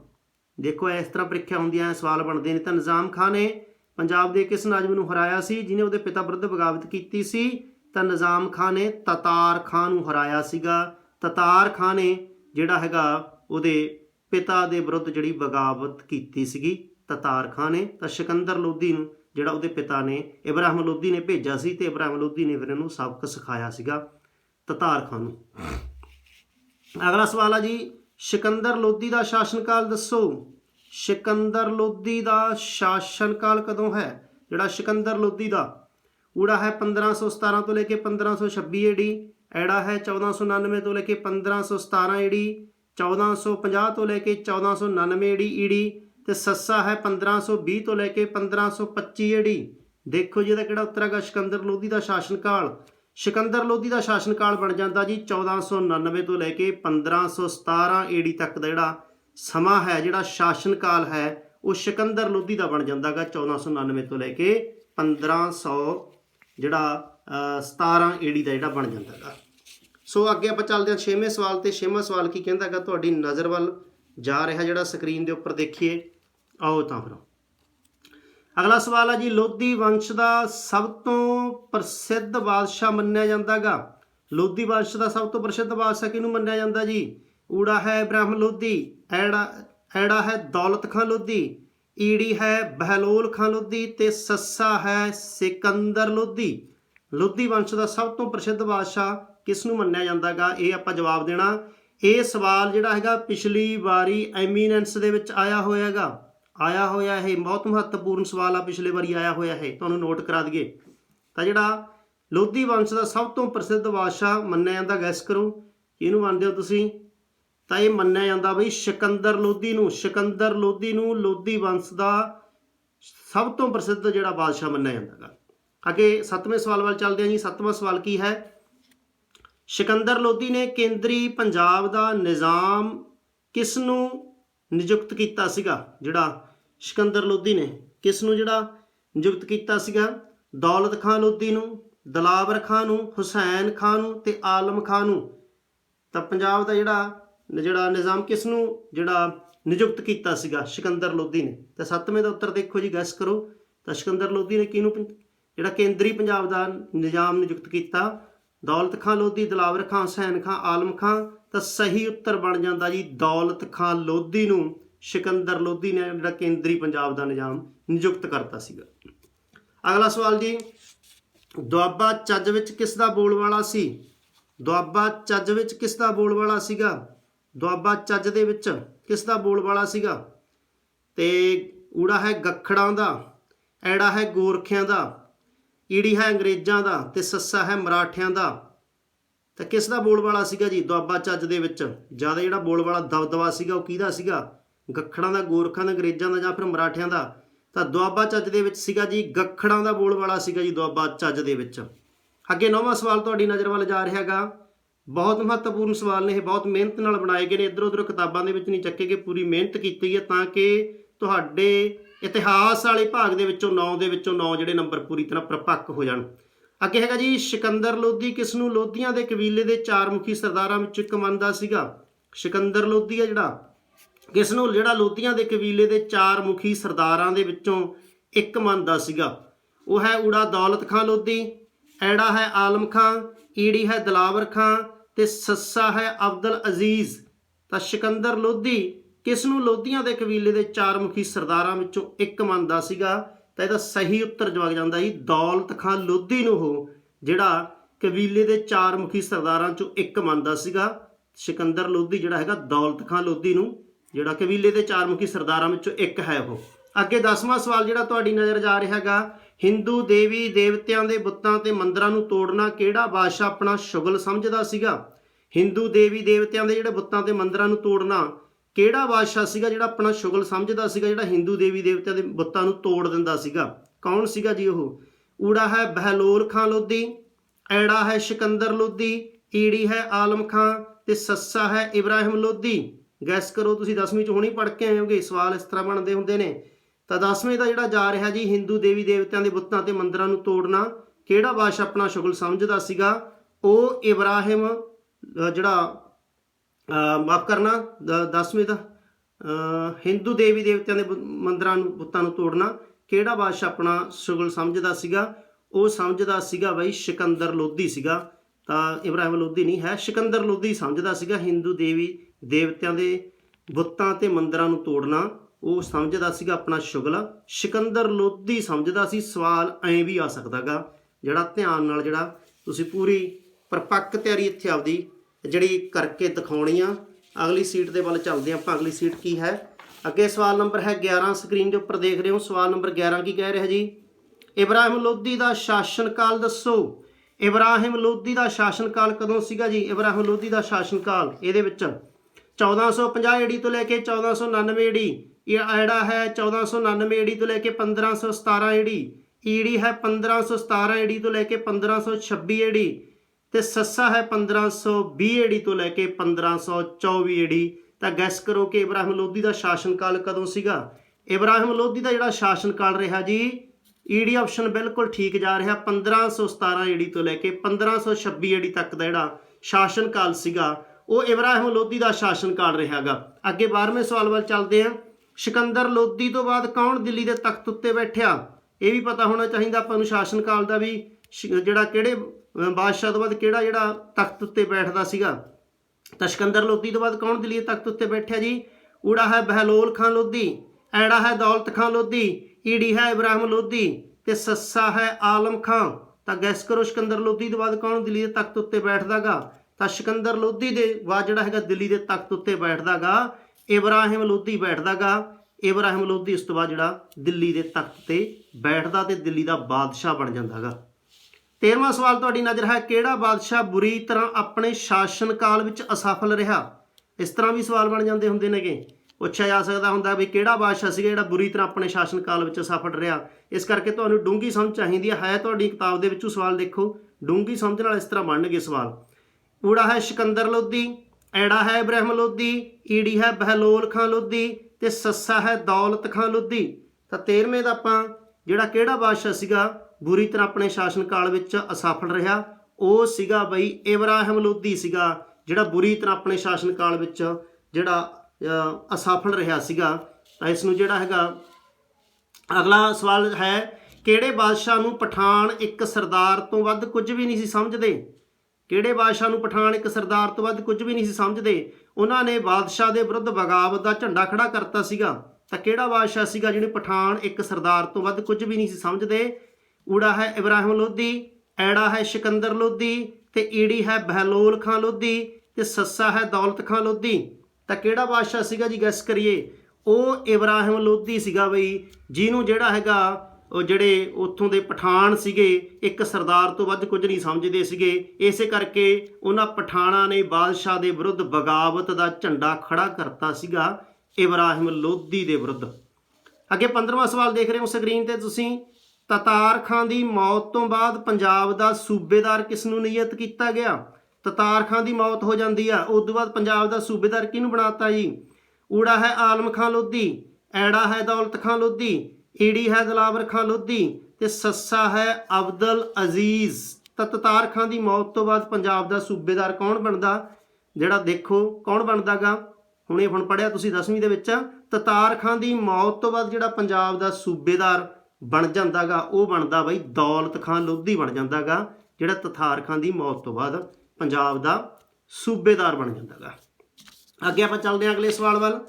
ਦੇਖੋ, ਇਸ ਤਰ੍ਹਾਂ ਪ੍ਰੀਖਿਆ ਹੁੰਦੀਆਂ ਸਵਾਲ ਬਣਦੇ ਨੇ। ਤਾਂ ਨਿਜ਼ਾਮ ਖਾਨ ਨੇ ਪੰਜਾਬ ਦੇ ਕਿਸ ਨਾਜ਼ਮ ਨੂੰ ਹਰਾਇਆ ਸੀ ਜਿਨੇ ਉਹਦੇ ਪਿਤਾ ਵਿਰੁੱਧ ਬਗਾਵਤ ਕੀਤੀ ਸੀ, ਤਾਂ ਨਿਜ਼ਾਮ ਖਾਨ ਨੇ ਤਤਾਰ ਖਾਨ ਨੂੰ ਹਰਾਇਆ ਸੀਗਾ। ਤਤਾਰ ਖਾਨ ਨੇ ਜਿਹੜਾ ਹੈਗਾ, ਉਹਦੇ ਪਿਤਾ ਦੇ ਵਿਰੁੱਧ ਜਿਹੜੀ ਬਗਾਵਤ ਕੀਤੀ ਸੀਗੀ, ਤਤਾਰ ਖਾਨ ਨੇ, ਤਾਂ ਸਿਕੰਦਰ ਲੋਧੀ ਨੂੰ ਜਿਹੜਾ ਉਹਦੇ ਪਿਤਾ ਨੇ ਇਬਰਾਹਿਮ ਲੋਧੀ ਨੇ ਭੇਜਿਆ ਸੀ ਤੇ ਇਬਰਾਹਿਮ ਲੋਧੀ ਨੇ ਫਿਰ ਇਹਨੂੰ ਸਬਕ ਸਿਖਾਇਆ ਸੀਗਾ ਤਤਾਰ ਖਾਨ ਨੂੰ। ਅਗਲਾ ਸਵਾਲ ਆ ਜੀ, ਸਿਕੰਦਰ ਲੋਧੀ ਦਾ ਸ਼ਾਸਨਕਾਲ ਦੱਸੋ। ਸਿਕੰਦਰ ਲੋਧੀ ਦਾ ਸ਼ਾਸਨਕਾਲ ਕਦੋਂ ਹੈ? ਜਿਹੜਾ ਸਿਕੰਦਰ ਲੋਧੀ ਦਾ, ਊੜਾ ਹੈ 1517 ਤੋਂ ਲੈ ਕੇ 1526 ਏਡੀ, ਐੜਾ ਹੈ 1499 ਤੋਂ ਲੈ ਕੇ 1517 ਏਡੀ 1450 ਤੋਂ ਲੈ ਕੇ 1499 ਏਡੀ ਈੜੀ ਤੇ ਸੱਸਾ ਹੈ 1520 ਤੋਂ ਲੈ ਕੇ 1525 ਏਡੀ। ਦੇਖੋ ਜੀ ਇਹਦਾ ਕਿਹੜਾ ਉੱਤਰ ਹੈਗਾ ਸਿਕੰਦਰ ਲੋਧੀ ਦਾ ਸ਼ਾਸਨ ਕਾਲ ਸਿਕੰਦਰ ਲੋਧੀ ਦਾ ਸ਼ਾਸਨ ਕਾਲ ਬਣ ਜਾਂਦਾ ਜੀ 1499 ਤੋਂ ਲੈ ਕੇ 1517 ਏਡੀ ਤੱਕ ਦਾ ਜਿਹੜਾ ਸਮਾਂ ਹੈ ਜਿਹੜਾ ਸ਼ਾਸਨ ਕਾਲ ਹੈ ਉਹ ਸਿਕੰਦਰ ਲੋਧੀ ਦਾ ਬਣ ਜਾਂਦਾਗਾ 1499 ਤੋਂ ਲੈ ਕੇ 1500 ਜਿਹੜਾ ਅ, 17 ਏਡੀ ਦਾ ਜਿਹੜਾ ਬਣ ਜਾਂਦਾਗਾ। ਸੋ ਅੱਗੇ ਆਪਾਂ ਚੱਲਦੇ ਹਾਂ 6ਵੇਂ ਸਵਾਲ ਤੇ। 6ਵਾਂ ਸਵਾਲ ਕੀ ਕਹਿੰਦਾ ਹੈਗਾ ਤੁਹਾਡੀ ਨਜ਼ਰ ਵੱਲ ਜਾ ਰਿਹਾ ਜਿਹੜਾ ਸਕਰੀਨ ਦੇ ਉੱਪਰ ਦੇਖੀਏ। ਆਓ ਤਾਂ ਫਿਰ। ਅਗਲਾ ਸਵਾਲ ਹੈ ਜੀ, ਲੋਧੀ ਵੰਸ਼ ਦਾ ਸਭ ਤੋਂ ਪ੍ਰਸਿੱਧ ਬਾਦਸ਼ਾਹ ਮੰਨਿਆ ਜਾਂਦਾਗਾ। ਲੋਧੀ ਵੰਸ਼ ਦਾ ਸਭ ਤੋਂ ਪ੍ਰਸਿੱਧ ਬਾਦਸ਼ਾਹ ਕਿਹਨੂੰ ਮੰਨਿਆ ਜਾਂਦਾ ਜੀ? ਊੜਾ ਹੈ ਇਬਰਾਹਿਮ ਲੋਧੀ, ਐੜਾ ਐੜਾ ਹੈ ਦੌਲਤ ਖਾਨ ਲੋਧੀ, ਈੜੀ ਹੈ ਬਹਿਲੋਲ ਖਾਨ ਲੋਧੀ ਤੇ ਸੱਸਾ ਹੈ ਸਿਕੰਦਰ ਲੋਧੀ। ਲੋਧੀ ਵੰਸ਼ ਦਾ ਸਭ ਤੋਂ ਪ੍ਰਸਿੱਧ ਬਾਦਸ਼ਾਹ ਕਿਸ ਨੂੰ ਮੰਨਿਆ ਜਾਂਦਾਗਾ? ਇਹ ਆਪਾਂ ਜਵਾਬ ਦੇਣਾ। ਇਹ ਸਵਾਲ ਜਿਹੜਾ ਹੈਗਾ ਪਿਛਲੀ ਵਾਰੀ ਐਮੀਨੈਂਸ ਦੇ ਵਿੱਚ ਆਇਆ ਹੋਇਆ ਹੈਗਾ ਆਇਆ ਹੋਇਆ ਇਹ ਬਹੁਤ ਮਹੱਤਵਪੂਰਨ ਸਵਾਲ ਆ, ਪਿਛਲੇ ਵਾਰੀ ਆਇਆ ਹੋਇਆ ਹੈ ਤੁਹਾਨੂੰ ਨੋਟ ਕਰਾ ਦਈਏ। ਤਾਂ ਜਿਹੜਾ ਲੋਧੀ ਵੰਸ਼ ਦਾ ਸਭ ਤੋਂ ਪ੍ਰਸਿੱਧ ਬਾਦਸ਼ਾਹ ਮੰਨਿਆ ਜਾਂਦਾ ਗੈਸ ਕਰੋ। ਇਹਨੂੰ ਮੰਨਦੇ ਹੋ ਤੁਸੀਂ? ਤਾਂ ਇਹ ਮੰਨਿਆ ਜਾਂਦਾ ਬਈ ਸਿਕੰਦਰ ਲੋਧੀ ਨੂੰ। ਸਿਕੰਦਰ ਲੋਧੀ ਨੂੰ ਲੋਧੀ ਵੰਸ਼ ਦਾ ਸਭ ਤੋਂ ਪ੍ਰਸਿੱਧ ਜਿਹੜਾ ਬਾਦਸ਼ਾਹ ਮੰਨਿਆ ਜਾਂਦਾਗਾ ਅੱਗੇ ਸੱਤਵੇਂ ਸਵਾਲ ਵੱਲ ਚੱਲਦੇ ਹਾਂ ਜੀ। ਸੱਤਵਾਂ ਸਵਾਲ ਕੀ ਹੈ? ਸਿਕੰਦਰ ਲੋਧੀ ਨੇ ਕੇਂਦਰੀ ਪੰਜਾਬ ਦਾ ਨਿਜ਼ਾਮ ਕਿਸ ਨੂੰ ਨਿਯੁਕਤ ਕੀਤਾ ਸੀਗਾ? ਜਿਹੜਾ ਸਿਕੰਦਰ ਲੋਧੀ ਨੇ ਕਿਸ ਨੂੰ ਜਿਹੜਾ ਨਿਯੁਕਤ ਕੀਤਾ ਸੀਗਾ? ਦੌਲਤ ਖਾਨ ਲੋਧੀ ਨੂੰ ਦਲਾਵਰ ਖਾਨ ਨੂੰ, ਹੁਸੈਨ ਖਾਨ ਨੂੰ ਤੇ ਆਲਮ ਖਾਨ ਨੂੰ। ਤਾਂ ਪੰਜਾਬ ਦਾ ਜਿਹੜਾ ਜਿਹੜਾ ਨਿਜ਼ਾਮ ਕਿਸ ਨੂੰ ਜਿਹੜਾ ਨਿਯੁਕਤ ਕੀਤਾ ਸੀਗਾ ਸਿਕੰਦਰ ਲੋਧੀ ਨੇ? ਤਾਂ ਸੱਤਵੇਂ ਦਾ ਉੱਤਰ ਦੇਖੋ ਜੀ ਗੈਸ ਕਰੋ। ਤਾਂ ਸਿਕੰਦਰ ਲੋਧੀ ਨੇ ਕਿਹਨੂੰ ਜਿਹੜਾ ਕੇਂਦਰੀ ਪੰਜਾਬ ਦਾ ਨਿਜ਼ਾਮ ਨਿਯੁਕਤ ਕੀਤਾ? ਦੌਲਤ ਖਾਨ ਲੋਧੀ ਦਲਾਵਰ ਖਾਨ ਹੁਸੈਨ ਖਾਨ ਆਲਮ ਖਾਨ ਤਾਂ ਸਹੀ ਉੱਤਰ ਬਣ ਜਾਂਦਾ ਜੀ ਦੌਲਤ ਖਾਨ ਲੋਧੀ ਨੂੰ। ਸਿਕੰਦਰ ਲੋਧੀ ਨੇ ਜਿਹੜਾ ਕੇਂਦਰੀ ਪੰਜਾਬ ਦਾ ਨਿਜ਼ਾਮ ਨਿਯੁਕਤ ਕਰਤਾ ਸੀਗਾ। ਅਗਲਾ ਸਵਾਲ ਜੀ, ਦੁਆਬਾ ਚੱਜ ਵਿੱਚ ਕਿਸ ਦਾ ਬੋਲਵਾਲਾ ਸੀ? ਦੁਆਬਾ ਚੱਜ ਵਿੱਚ ਕਿਸ ਦਾ ਬੋਲਵਾਲਾ ਸੀਗਾ? ਦੁਆਬਾ ਚੱਜ ਦੇ ਵਿੱਚ ਕਿਸ ਦਾ ਬੋਲਵਾਲਾ ਸੀਗਾ? ਤੇ ਊੜਾ ਹੈ ਗੱਖੜਾਂ ਦਾ, ਐੜਾ ਹੈ ਗੋਰਖਿਆਂ ਦਾ, ਈੜੀ ਹੈ ਅੰਗਰੇਜ਼ਾਂ ਦਾ ਤੇ ਸੱਸਾ ਹੈ ਮਰਾਠਿਆਂ ਦਾ। ਤਾਂ ਕਿਸ ਦਾ ਬੋਲਵਾਲਾ ਸੀਗਾ ਜੀ ਦੁਆਬਾ ਚੱਜ ਦੇ ਵਿੱਚ? ਜ਼ਿਆਦਾ ਜਿਹੜਾ ਬੋਲਵਾਲਾ ਦਬਦਬਾ ਸੀਗਾ ਉਹ ਕਿਹਦਾ ਸੀਗਾ? ਗੱਖੜਾਂ ਦਾ, ਗੋਰਖਾਂ ਦਾ, ਅੰਗਰੇਜ਼ਾਂ ਦਾ ਜਾਂ ਫਿਰ ਮਰਾਠਿਆਂ ਦਾ, ਤਾਂ ਦੁਆਬਾ ਚੱਜ ਦੇ ਵਿੱਚ ਸੀਗਾ ਜੀ, ਗੱਖੜਾਂ ਦਾ ਬੋਲ ਵਾਲਾ ਸੀਗਾ ਜੀ ਦੁਆਬਾ ਚੱਜ ਦੇ ਵਿੱਚ। ਅੱਗੇ ਨੌਵਾਂ ਸਵਾਲ ਤੁਹਾਡੀ ਨਜ਼ਰ ਵੱਲ ਜਾ ਰਿਹਾ ਹੈਗਾ। ਬਹੁਤ ਮਹੱਤਵਪੂਰਨ ਸਵਾਲ ਨੇ ਇਹ, ਬਹੁਤ ਮਿਹਨਤ ਨਾਲ ਬਣਾਏ ਗਏ ਨੇ। ਇਧਰ ਉਧਰ ਕਿਤਾਬਾਂ ਦੇ ਵਿੱਚ ਨਹੀਂ ਚੱਕੇ ਗਏ, ਪੂਰੀ ਮਿਹਨਤ ਕੀਤੀ ਹੈ ਤਾਂ ਕਿ ਤੁਹਾਡੇ ਇਤਿਹਾਸ ਵਾਲੇ ਭਾਗ ਦੇ ਵਿੱਚੋਂ 9 ਦੇ ਵਿੱਚੋਂ 9 ਜਿਹੜੇ ਨੰਬਰ ਪੂਰੀ ਤਰ੍ਹਾਂ ਪ੍ਰਪੱਕ ਹੋ ਜਾਣ। ਅੱਗੇ ਹੈਗਾ ਜੀ, ਸਿਕੰਦਰ ਲੋਧੀ ਕਿਸ ਨੂੰ? ਲੋਧੀਆਂ ਦੇ ਕਬੀਲੇ ਦੇ ਚਾਰ ਮੁਖੀ ਸਰਦਾਰਾਂ ਵਿੱਚੋਂ ਇੱਕ ਮੰਨਦਾ ਸੀਗਾ। ਸਿਕੰਦਰ ਲੋਧੀ ਆ ਜਿਹੜਾ। ਕਿਸ ਨੂੰ ਜਿਹੜਾ ਲੋਧੀਆਂ ਦੇ ਕਬੀਲੇ ਦੇ ਚਾਰ ਮੁਖੀ ਸਰਦਾਰਾਂ ਦੇ ਵਿੱਚੋਂ ਇੱਕ ਮੰਨਦਾ ਸੀਗਾ। ਉਹ ਹੈ ਊੜਾ ਦੌਲਤ ਖਾਂ ਲੋਧੀ, ਐੜਾ ਹੈ ਆਲਮ ਖਾਂ, ਈੜੀ ਹੈ ਦਲਾਵਰ ਖਾਂ ਤੇ ਸੱਸਾ ਹੈ ਅਬਦੁਲ ਅਜ਼ੀਜ਼। ਤਾਂ ਸਿਕੰਦਰ ਲੋਧੀ ਕਿਸ ਨੂੰ ਲੋਧੀਆਂ ਦੇ ਕਬੀਲੇ ਦੇ ਚਾਰ ਮੁਖੀ ਸਰਦਾਰਾਂ ਵਿੱਚੋਂ ਇੱਕ ਮੰਨਦਾ ਸੀਗਾ? ਤਾਂ ਇਹਦਾ ਸਹੀ ਉੱਤਰ ਜਵਾਬ ਜਾਂਦਾ ਜੀ ਦੌਲਤ ਖਾਂ ਲੋਧੀ ਨੂੰ ਉਹ ਜਿਹੜਾ ਕਬੀਲੇ ਦੇ ਚਾਰ ਮੁਖੀ ਸਰਦਾਰਾਂ ਚੋਂ ਇੱਕ ਮੰਨਦਾ ਸੀਗਾ। ਸਿਕੰਦਰ ਲੋਧੀ ਜਿਹੜਾ ਹੈਗਾ ਦੌਲਤ ਖਾਂ ਲੋਧੀ ਨੂੰ ਜਿਹੜਾ ਕਬੀਲੇ ਦੇ ਚਾਰ ਮੁਖੀ ਸਰਦਾਰਾਂ ਵਿੱਚੋਂ ਇੱਕ ਹੈ ਉਹ। ਅੱਗੇ 10ਵਾਂ ਸਵਾਲ ਜਿਹੜਾ ਤੁਹਾਡੀ ਨਜ਼ਰ ਜਾ ਰਿਹਾ ਹੈਗਾ, ਹਿੰਦੂ ਦੇਵੀ ਦੇਵਤਿਆਂ ਦੇ ਬੁੱਤਾਂ ਤੇ ਮੰਦਰਾਂ ਨੂੰ ਤੋੜਨਾ ਕਿਹੜਾ ਬਾਦਸ਼ਾਹ ਆਪਣਾ ਸ਼ੁਗਲ ਸਮਝਦਾ ਸੀਗਾ? ਹਿੰਦੂ ਦੇਵੀ ਦੇਵਤਿਆਂ ਦੇ ਜਿਹੜੇ ਬੁੱਤਾਂ ਤੇ ਮੰਦਰਾਂ ਨੂੰ ਤੋੜਨਾ ਕਿਹੜਾ ਬਾਦਸ਼ਾਹ ਸੀਗਾ ਜਿਹੜਾ ਆਪਣਾ ਸ਼ੁਗਲ ਸਮਝਦਾ ਸੀਗਾ, ਜਿਹੜਾ ਹਿੰਦੂ ਦੇਵੀ ਦੇਵਤਿਆਂ ਦੇ ਬੁੱਤਾਂ ਨੂੰ ਤੋੜ ਦਿੰਦਾ ਸੀਗਾ? ਕੌਣ ਸੀਗਾ ਜੀ ਉਹ? ਊੜਾ ਹੈ ਬਹਿਲੋਲ ਖਾਂ ਲੋਧੀ, ਐੜਾ ਹੈ ਸਿਕੰਦਰ ਲੋਧੀ, ਈੜੀ ਹੈ ਆਲਮ ਖਾਂ ਤੇ ਸੱਸਾ ਹੈ ਇਬਰਾਹਿਮ ਲੋਧੀ। ਗੈਸ ਕਰੋ, ਤੁਸੀਂ 10ਵੀਂ ਚ ਹੁਣੀ ਪੜ੍ਹ ਕੇ ਆਏ ਹੋਗੇ, ਸਵਾਲ ਇਸ ਤਰ੍ਹਾਂ ਬਣਦੇ ਹੁੰਦੇ ਨੇ। ਤਾਂ 10ਵੇਂ ਦਾ ਜਿਹੜਾ ਜਾ ਰਿਹਾ ਜੀ, ਹਿੰਦੂ ਦੇਵੀ ਦੇਵਤਿਆਂ ਦੇ ਬੁੱਤਾਂ ਤੇ ਮੰਦਰਾਂ ਨੂੰ ਤੋੜਨਾ, ਕਿਹੜਾ ਬਾਦਸ਼ਾਹ ਆਪਣਾ ਸ਼ੁਗਲ ਸਮਝਦਾ ਸੀਗਾ? ਉਹ ਇਬਰਾਹਿਮ ਜਿਹੜਾ ਮਾਫ ਕਰਨਾ 10ਵੇਂ ਦਾ ਹਿੰਦੂ ਦੇਵੀ ਦੇਵਤਿਆਂ ਦੇ ਮੰਦਰਾਂ ਨੂੰ, ਬੁੱਤਾਂ ਨੂੰ ਤੋੜਨਾ, ਕਿਹੜਾ ਬਾਸ਼ ਆਪਣਾ ਸ਼ੁਗਲ ਸਮਝਦਾ ਸੀਗਾ? ਉਹ ਸਮਝਦਾ ਸੀਗਾ ਬਈ ਸਿਕੰਦਰ ਲੋਧੀ ਸੀਗਾ। ਤਾਂ ਇਬਰਾਹਿਮ ਲੋਧੀ ਨਹੀਂ ਹੈ, ਸਿਕੰਦਰ ਲੋਧੀ ਸਮਝਦਾ ਸੀਗਾ, ਹਿੰਦੂ ਦੇਵੀ ਦੇਵਤਿਆਂ ਦੇ ਬੁੱਤਾਂ ਤੇ ਮੰਦਰਾਂ ਨੂੰ ਤੋੜਨਾ, ਉਹ ਸਮਝਦਾ ਸੀਗਾ ਆਪਣਾ ਸ਼ੁਗਲ। ਸਿਕੰਦਰ ਲੋਧੀ ਸਮਝਦਾ ਸੀ, ਸਵਾਲ ਐਂ ਵੀ ਆ ਸਕਦਾਗਾ, ਜਿਹੜਾ ਧਿਆਨ ਨਾਲ ਜਿਹੜਾ ਤੁਸੀਂ ਪੂਰੀ ਪਰਪੱਕ ਤਿਆਰੀ ਇੱਥੇ ਆਪਦੀ ਜਿਹੜੀ ਕਰਕੇ ਦਿਖਾਉਣੀ ਆ। ਅਗਲੀ ਸੀਟ ਦੇ ਵੱਲ ਚੱਲਦੇ ਹਾਂ ਆਪਾਂ, ਅਗਲੀ ਸੀਟ ਕੀ ਹੈ? ਅੱਗੇ ਸਵਾਲ ਨੰਬਰ ਹੈ 11 ਸਕਰੀਨ ਦੇ ਉੱਪਰ ਦੇਖ ਰਹੇ ਹੋ। ਸਵਾਲ ਨੰਬਰ 11 ਕੀ ਕਹਿ ਰਿਹਾ ਜੀ? ਇਬਰਾਹਿਮ ਲੋਧੀ ਦਾ ਸ਼ਾਸਨ ਕਾਲ ਦੱਸੋ। ਇਬਰਾਹਿਮ ਲੋਧੀ ਦਾ ਸ਼ਾਸਨ ਕਾਲ ਕਦੋਂ ਸੀਗਾ ਜੀ? ਇਬਰਾਹਿਮ ਲੋਧੀ ਦਾ ਸ਼ਾਸਨ ਕਾਲ ਇਹਦੇ ਵਿੱਚ। 1450 ਏਡੀ ਤੋਂ ਲੈ ਕੇ 1499 ਏਡੀ ਇਹ ਐੜਾ ਹੈ 1499 ਏਡੀ ਤੋਂ ਲੈ ਕੇ 1517 ਏਡੀ ਈੜੀ ਹੈ 1517 ਏਡੀ ਤੋਂ ਲੈ ਕੇ 1526 ਏਡੀ ਤੇ ਸੱਸਾ ਹੈ 1520 ਏਡੀ ਤੋਂ ਲੈ ਕੇ 1524 ਏਡੀ ਤਾਂ ਗੈਸ ਕਰੋ ਕਿ ਇਬਰਾਹਿਮ ਲੋਧੀ ਦਾ ਸ਼ਾਸਨ ਕਾਲ ਕਦੋਂ ਸੀਗਾ? ਇਬਰਾਹਿਮ ਲੋਧੀ ਦਾ ਜਿਹੜਾ ਸ਼ਾਸਨ ਕਾਲ ਰਿਹਾ ਜੀ ਈਡੀ ਆਪਸ਼ਨ ਬਿਲਕੁਲ ਠੀਕ ਜਾ ਰਿਹਾ 1517 ਏਡੀ ਤੋਂ ਲੈ ਕੇ 1526 ਏਡੀ ਤੱਕ ਦਾ ਜਿਹੜਾ ਸ਼ਾਸਨ ਕਾਲ ਸੀਗਾ। ਉਹ ਇਬਰਾਹਿਮ ਲੋਧੀ ਦਾ ਸ਼ਾਸਨ ਕਾਲ ਰਿਹਾਗਾ। ਅੱਗੇ 12ਵੇਂ ਸਵਾਲ ਵੱਲ ਚੱਲਦੇ ਹਾਂ। ਸਿਕੰਦਰ ਲੋਧੀ ਤੋਂ ਬਾਅਦ ਕੌਣ ਦਿੱਲੀ ਦੇ ਤਖਤ ਉੱਤੇ ਬੈਠਿਆ? ਇਹ ਵੀ ਪਤਾ ਹੋਣਾ ਚਾਹੀਦਾ ਆਪਾਂ ਨੂੰ ਸ਼ਾਸਨ ਕਾਲ ਦਾ ਵੀ ਜਿਹੜਾ ਕਿਹੜੇ ਬਾਦਸ਼ਾਹ ਤੋਂ ਬਾਅਦ ਕਿਹੜਾ ਜਿਹੜਾ ਤਖਤ ਉੱਤੇ ਬੈਠਦਾ ਸੀਗਾ? ਤਾਂ ਸਿਕੰਦਰ ਲੋਧੀ ਤੋਂ ਬਾਅਦ ਕੌਣ ਦਿੱਲੀ ਦੇ ਤਖਤ ਉੱਤੇ ਬੈਠਿਆ ਜੀ? ਊੜਾ ਹੈ ਬਹਿਲੋਲ ਖਾਨ ਲੋਧੀ, ਐੜਾ ਹੈ ਦੌਲਤ ਖਾਨ ਲੋਧੀ, ਈੜੀ ਹੈ ਇਬਰਾਹਿਮ ਲੋਧੀ ਤੇ ਸੱਸਾ ਹੈ ਆਲਮ ਖਾਨ। ਤਾਂ ਗੈਸ ਕਰੋ ਸਿਕੰਦਰ ਲੋਧੀ ਤੋਂ ਬਾਅਦ ਕੌਣ ਦਿੱਲੀ ਦੇ ਤਖਤ ਉੱਤੇ ਬੈਠਦਾਗਾ ਤਾਂ ਸਿਕੰਦਰ ਲੋਧੀ ਦੇ ਬਾਅਦ ਜਿਹੜਾ ਹੈਗਾ ਦਿੱਲੀ ਦੇ ਤਖਤ ਉੱਤੇ ਬੈਠਦਾਗਾ, ਇਬਰਾਹਿਮ ਲੋਧੀ ਬੈਠਦਾਗਾ। ਇਬਰਾਹਿਮ ਲੋਧੀ ਉਸ ਤੋਂ ਬਾਅਦ ਜਿਹੜਾ ਦਿੱਲੀ ਦੇ ਤਖਤ ਤੇ ਬੈਠਦਾ ਤੇ ਦਿੱਲੀ ਦਾ ਬਾਦਸ਼ਾਹ ਬਣ ਜਾਂਦਾਗਾ। 13ਵਾਂ ਸਵਾਲ ਤੁਹਾਡੀ ਨਜ਼ਰ ਹੈ, ਕਿਹੜਾ ਬਾਦਸ਼ਾਹ ਬੁਰੀ ਤਰ੍ਹਾਂ ਆਪਣੇ ਸ਼ਾਸਨ ਕਾਲ ਵਿੱਚ ਅਸਫਲ ਰਿਹਾ? ਇਸ ਤਰ੍ਹਾਂ ਵੀ ਸਵਾਲ ਬਣ ਜਾਂਦੇ ਹੁੰਦੇ ਨੇਗੇ। ਪੁੱਛਿਆ ਜਾ ਸਕਦਾ ਹੁੰਦਾ ਵੀ ਕਿਹੜਾ ਬਾਦਸ਼ਾਹ ਸੀਗਾ ਜਿਹੜਾ ਬੁਰੀ ਤਰ੍ਹਾਂ ਆਪਣੇ ਸ਼ਾਸਨ ਕਾਲ ਵਿੱਚ ਅਸਫਲ ਰਿਹਾ? ਇਸ ਕਰਕੇ ਤੁਹਾਨੂੰ ਡੂੰਗੀ ਸਮਝ ਚਾਹੀਦੀ ਹੈ। ਹੈ ਤੁਹਾਡੀ ਕਿਤਾਬ ਦੇ ਵਿੱਚੋਂ ਸਵਾਲ ਦੇਖੋ। ਡੂੰਗੀ ਸਮਝ ਨਾਲ ਇਸ ਤਰ੍ਹਾਂ ਬਣਨਗੇ ਸਵਾਲ। ਊੜਾ ਹੈ ਸਿਕੰਦਰ ਲੋਧੀ, ਐੜਾ ਹੈ ਇਬਰਾਹਿਮ ਲੋਧੀ, ਈੜੀ ਹੈ ਬਹਿਲੋਲ ਖਾਂ ਲੋਧੀ ਤੇ ਸੱਸਾ ਹੈ ਦੌਲਤ ਖਾਂ ਲੋਧੀ। ਤਾਂ 13ਵੇਂ ਦਾ ਆਪਾਂ ਜਿਹੜਾ ਕਿਹੜਾ ਬਾਦਸ਼ਾਹ ਸੀਗਾ, ਬੁਰੀ ਤਰ੍ਹਾਂ ਆਪਣੇ ਸ਼ਾਸਨ ਕਾਲ ਵਿੱਚ ਅਸਫਲ ਰਿਹਾ, ਉਹ ਸੀਗਾ ਬਈ ਇਬਰਾਹਿਮ ਲੋਧੀ ਸੀਗਾ, ਜਿਹੜਾ ਬੁਰੀ ਤਰ੍ਹਾਂ ਆਪਣੇ ਸ਼ਾਸਨ ਕਾਲ ਵਿੱਚ ਜਿਹੜਾ ਅਸਫਲ ਰਿਹਾ ਸੀਗਾ। ਤਾਂ ਇਸ ਨੂੰ ਜਿਹੜਾ ਹੈਗਾ, ਅਗਲਾ ਸਵਾਲ ਹੈ, ਕਿਹੜੇ ਬਾਦਸ਼ਾਹ ਨੂੰ ਪਠਾਨ ਇੱਕ ਸਰਦਾਰ ਤੋਂ ਵੱਧ ਕੁਝ ਵੀ ਨਹੀਂ ਸੀ ਸਮਝਦੇ? ਕਿਹੜੇ ਬਾਦਸ਼ਾਹ ਨੂੰ ਪਠਾਨ ਇੱਕ ਸਰਦਾਰ ਤੋਂ ਵੱਧ ਕੁਝ ਵੀ ਨਹੀਂ ਸੀ ਸਮਝਦੇ? ਉਹਨਾਂ ਨੇ ਬਾਦਸ਼ਾਹ ਦੇ ਵਿਰੁੱਧ ਬਗਾਵਤ ਦਾ ਝੰਡਾ ਖੜਾ ਕਰਤਾ ਸੀਗਾ। ਤਾਂ ਕਿਹੜਾ ਬਾਦਸ਼ਾਹ ਸੀਗਾ ਜਿਹਨੇ ਪਠਾਨ ਇੱਕ ਸਰਦਾਰ ਤੋਂ ਵੱਧ ਕੁਝ ਵੀ ਨਹੀਂ ਸੀ ਸਮਝਦੇ? ਊੜਾ ਹੈ ਇਬਰਾਹਿਮ ਲੋਧੀ, ਐੜਾ ਹੈ ਸਿਕੰਦਰ ਲੋਧੀ ਤੇ ਈੜੀ ਹੈ ਬਹਿਲੋਲ ਖਾਂ ਲੋਧੀ ਤੇ ਸੱਸਾ ਹੈ ਦੌਲਤ ਖਾਂ ਲੋਧੀ। ਤਾਂ ਕਿਹੜਾ ਬਾਦਸ਼ਾਹ ਸੀਗਾ ਜੀ ਗੈਸ ਕਰੀਏ? ਉਹ ਇਬਰਾਹਿਮ ਲੋਧੀ ਸੀਗਾ ਬਈ, ਜਿਹਨੂੰ ਜਿਹੜਾ ਹੈਗਾ ਉਹ ਜਿਹੜੇ ਉੱਥੋਂ ਦੇ ਪਠਾਨ ਸੀਗੇ, ਇੱਕ ਸਰਦਾਰ ਤੋਂ ਵੱਧ ਕੁਝ ਨਹੀਂ ਸਮਝਦੇ ਸੀਗੇ। ਇਸੇ ਕਰਕੇ ਉਹਨਾਂ ਪਠਾਣਾ ਨੇ ਬਾਦਸ਼ਾਹ ਦੇ ਵਿਰੁੱਧ ਬਗਾਵਤ ਦਾ ਝੰਡਾ ਖੜਾ ਕਰਤਾ ਸੀਗਾ, ਇਬਰਾਹਿਮ ਲੋਧੀ ਦੇ ਵਿਰੁੱਧ। ਅੱਗੇ 15ਵਾਂ ਸਵਾਲ ਦੇਖ ਰਹੇ ਹੋ ਸਕਰੀਨ ਤੇ ਤੁਸੀਂ। ਤਤਾਰ ਖਾਨ ਦੀ ਮੌਤ ਤੋਂ ਬਾਅਦ ਪੰਜਾਬ ਦਾ ਸੂਬੇਦਾਰ ਕਿਸ ਨੂੰ ਨਿਯਤ ਕੀਤਾ ਗਿਆ? ਤਤਾਰ ਖਾਨ ਦੀ ਮੌਤ ਹੋ ਜਾਂਦੀ ਆ, ਉਸ ਤੋਂ ਬਾਅਦ ਪੰਜਾਬ ਦਾ ਸੂਬੇਦਾਰ ਕਿਹਨੂੰ ਬਣਾਤਾ ਜੀ? ਊੜਾ ਹੈ ਆਲਮ ਖਾਨ ਲੋਧੀ, ਐੜਾ ਹੈ ਦੌਲਤ ਖਾਨ ਲੋਧੀ ਈੜੀ ਹੈ ਦਲਾਵਰ ਖਾਂ ਲੋਧੀ ਤੇ ਸੱਸਾ ਹੈ ਅਬਦਲ ਅਜ਼ੀਜ਼। ਤਾਂ ਤਤਾਰ ਖਾਨ ਦੀ ਮੌਤ ਤੋਂ ਬਾਅਦ ਪੰਜਾਬ ਦਾ ਸੂਬੇਦਾਰ ਕੌਣ ਬਣਦਾ? ਜਿਹੜਾ ਦੇਖੋ, ਕੌਣ ਬਣਦਾਗਾ? ਹੁਣੇ ਹੁਣ ਪੜਿਆ ਤੁਸੀਂ 10ਵੀਂ ਦੇ ਵਿੱਚ। ਤਤਾਰ ਖਾਂ ਦੀ ਮੌਤ ਤੋਂ ਬਾਅਦ ਜਿਹੜਾ ਪੰਜਾਬ ਦਾ ਸੂਬੇਦਾਰ ਬਣ ਜਾਂਦਾਗਾ, ਉਹ ਬਣਦਾ ਬਈ ਦੌਲਤ ਖਾਨ ਲੋਧੀ ਬਣ ਜਾਂਦਾਗਾ, ਜਿਹੜਾ ਤਤਾਰ ਖਾਂ ਦੀ ਮੌਤ ਤੋਂ ਬਾਅਦ ਪੰਜਾਬ ਦਾ ਸੂਬੇਦਾਰ ਬਣ ਜਾਂਦਾਗਾ। ਅੱਗੇ ਆਪਾਂ ਚੱਲਦੇ ਹਾਂ ਅਗਲੇ ਸਵਾਲ ਵੱਲ।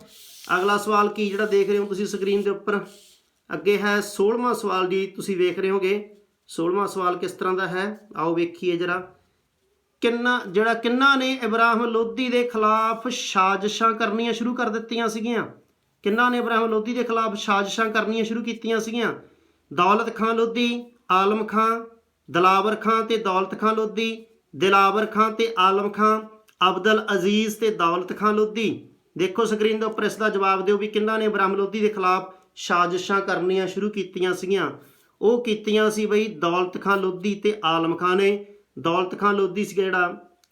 ਅਗਲਾ ਸਵਾਲ ਕੀ ਜਿਹੜਾ ਦੇਖ ਰਹੇ ਹੋ ਤੁਸੀਂ ਸਕਰੀਨ ਦੇ ਉੱਪਰ? ਅੱਗੇ ਹੈ 16ਵਾਂ ਸਵਾਲ ਜੀ, ਤੁਸੀਂ ਵੇਖ ਰਹੇ ਹੋਗੇ। 16ਵਾਂ ਸਵਾਲ ਕਿਸ ਤਰ੍ਹਾਂ ਦਾ ਹੈ? ਆਓ ਵੇਖੀਏ ਜਰਾ। ਕਿੰਨਾ, ਜਿਹੜਾ ਕਿੰਨਾ ਨੇ ਇਬਰਾਹਿਮ ਲੋਧੀ ਦੇ ਖਿਲਾਫ ਸਾਜ਼ਿਸ਼ਾਂ ਕਰਨੀਆਂ ਸ਼ੁਰੂ ਕਰ ਦਿੱਤੀਆਂ ਸੀਗੀਆਂ। ਕਿੰਨਾ ਨੇ ਇਬਰਾਹਿਮ ਲੋਧੀ ਦੇ ਖਿਲਾਫ ਸਾਜ਼ਿਸ਼ਾਂ ਕਰਨੀਆਂ ਸ਼ੁਰੂ ਕੀਤੀਆਂ ਸੀਗੀਆਂ? ਦੌਲਤ ਖਾਨ ਲੋਧੀ, ਆਲਮ ਖਾਨ, ਦਲਾਵਰ ਖਾਨ ਤੇ ਦੌਲਤ ਖਾਨ ਲੋਧੀ, ਦਿਲਾਵਰ ਖਾਨ ਤੇ ਆਲਮ ਖਾਨ, ਅਬਦਲ ਅਜ਼ੀਜ਼ ਤੇ ਦੌਲਤ ਖਾਨ ਲੋਧੀ। ਦੇਖੋ ਸਕਰੀਨ ਦੇ ਉੱਪਰ ਇਸ ਦਾ ਜਵਾਬ ਦਿਓ ਵੀ ਕਿੰਨਾ ਨੇ ਇਬਰਾਹਿਮ ਲੋਧੀ ਦੇ ਖਿਲਾਫ ਸਾਜ਼ਿਸ਼ਾਂ ਕਰਨੀਆਂ ਸ਼ੁਰੂ ਕੀਤੀਆਂ ਸੀਗੀਆਂ। ਉਹ ਕੀਤੀਆਂ ਸੀ ਬਈ ਦੌਲਤ ਖਾਨ ਲੋਧੀ ਤੇ ਆਲਮ ਖਾਨ ਨੇ। ਦੌਲਤ ਖਾਨ ਲੋਧੀ ਸੀਗਾ ਜਿਹੜਾ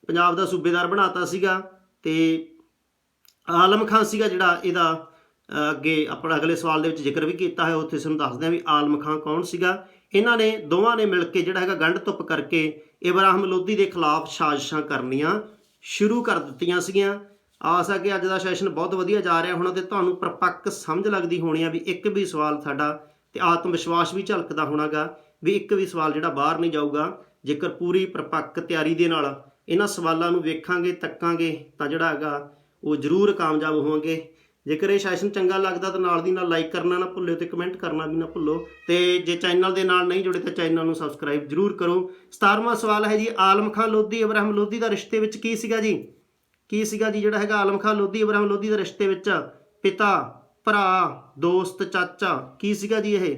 ਪੰਜਾਬ ਦਾ ਸੂਬੇਦਾਰ ਬਣਾਤਾ ਸੀਗਾ ਤੇ ਆਲਮ ਖਾਨ ਸੀਗਾ ਜਿਹੜਾ ਇਹਦਾ ਅਹ, ਅੱਗੇ ਆਪਣਾ ਅਗਲੇ ਸਵਾਲ ਦੇ ਵਿੱਚ ਜ਼ਿਕਰ ਵੀ ਕੀਤਾ ਹੈ ਉੱਥੇ ਸਾਨੂੰ ਦੱਸਦੇ ਹਾਂ ਵੀ ਆਲਮ ਖਾਨ ਕੌਣ ਸੀਗਾ। ਇਹਨਾਂ ਨੇ ਦੋਵਾਂ ਨੇ ਮਿਲ ਕੇ ਜਿਹੜਾ ਹੈਗਾ ਗੰਢ ਧੁੱਪ ਕਰਕੇ ਇਬਰਾਹਿਮ ਲੋਧੀ ਦੇ ਖਿਲਾਫ ਸਾਜ਼ਿਸ਼ਾਂ ਕਰਨੀਆਂ ਸ਼ੁਰੂ ਕਰ ਦਿੱਤੀਆਂ ਸੀਗੀਆਂ। ਆਸ ਹੈ ਕਿ ਅੱਜ ਦਾ ਸੈਸ਼ਨ ਬਹੁਤ ਵਧੀਆ ਜਾ ਰਿਹਾ ਹੋਣਾ ਤੇ ਤੁਹਾਨੂੰ ਪਰਪੱਕ ਸਮਝ ਲੱਗਦੀ ਹੋਣੀ ਆ ਵੀ ਇੱਕ ਵੀ ਸਵਾਲ ਸਾਡਾ ਤੇ ਆਤਮ ਵਿਸ਼ਵਾਸ ਵੀ ਝਲਕਦਾ ਹੋਣਾਗਾ, ਵੀ ਇੱਕ ਵੀ ਸਵਾਲ ਜਿਹੜਾ ਬਾਹਰ ਨਹੀਂ ਜਾਊਗਾ, ਜੇਕਰ ਪੂਰੀ ਪਰਪੱਕ ਤਿਆਰੀ ਦੇ ਨਾਲ ਇਹਨਾਂ ਸਵਾਲਾਂ ਨੂੰ ਵੇਖਾਂਗੇ, ਤੱਕਾਂਗੇ, ਤਾਂ ਜਿਹੜਾ ਹੈਗਾ ਉਹ ਜ਼ਰੂਰ ਕਾਮਯਾਬ ਹੋਵਾਂਗੇ। ਜੇਕਰ ਇਹ ਸੈਸ਼ਨ ਚੰਗਾ ਲੱਗਦਾ ਤਾਂ ਨਾਲ ਦੀ ਨਾਲ ਲਾਈਕ ਕਰਨਾ ਨਾ ਭੁੱਲਿਓ ਤੇ ਕਮੈਂਟ ਕਰਨਾ ਵੀ ਨਾ ਭੁੱਲੋ ਤੇ ਜੇ ਚੈਨਲ ਦੇ ਨਾਲ ਨਹੀਂ ਜੁੜੇ ਤਾਂ ਚੈਨਲ ਨੂੰ ਸਬਸਕ੍ਰਾਈਬ ਜ਼ਰੂਰ ਕਰੋ। 17ਵਾਂ ਸਵਾਲ ਹੈ ਜੀ, ਆਲਮ ਖਾਨ ਲੋਧੀ ਇਬਰਾਹਿਮ ਲੋਧੀ ਦਾ ਰਿਸ਼ਤੇ ਵਿੱਚ ਕੀ ਸੀਗਾ ਜੀ? ਕੀ ਸੀਗਾ ਜੀ ਜਿਹੜਾ ਹੈਗਾ ਆਲਮ ਖਾਨ ਲੋਧੀ, ਇਬਰਾਹਿਮ ਲੋਧੀ ਦੇ ਰਿਸ਼ਤੇ ਵਿੱਚ? ਪਿਤਾ, ਭਰਾ, ਦੋਸਤ, ਚਾਚਾ, ਕੀ ਸੀਗਾ ਜੀ ਇਹ?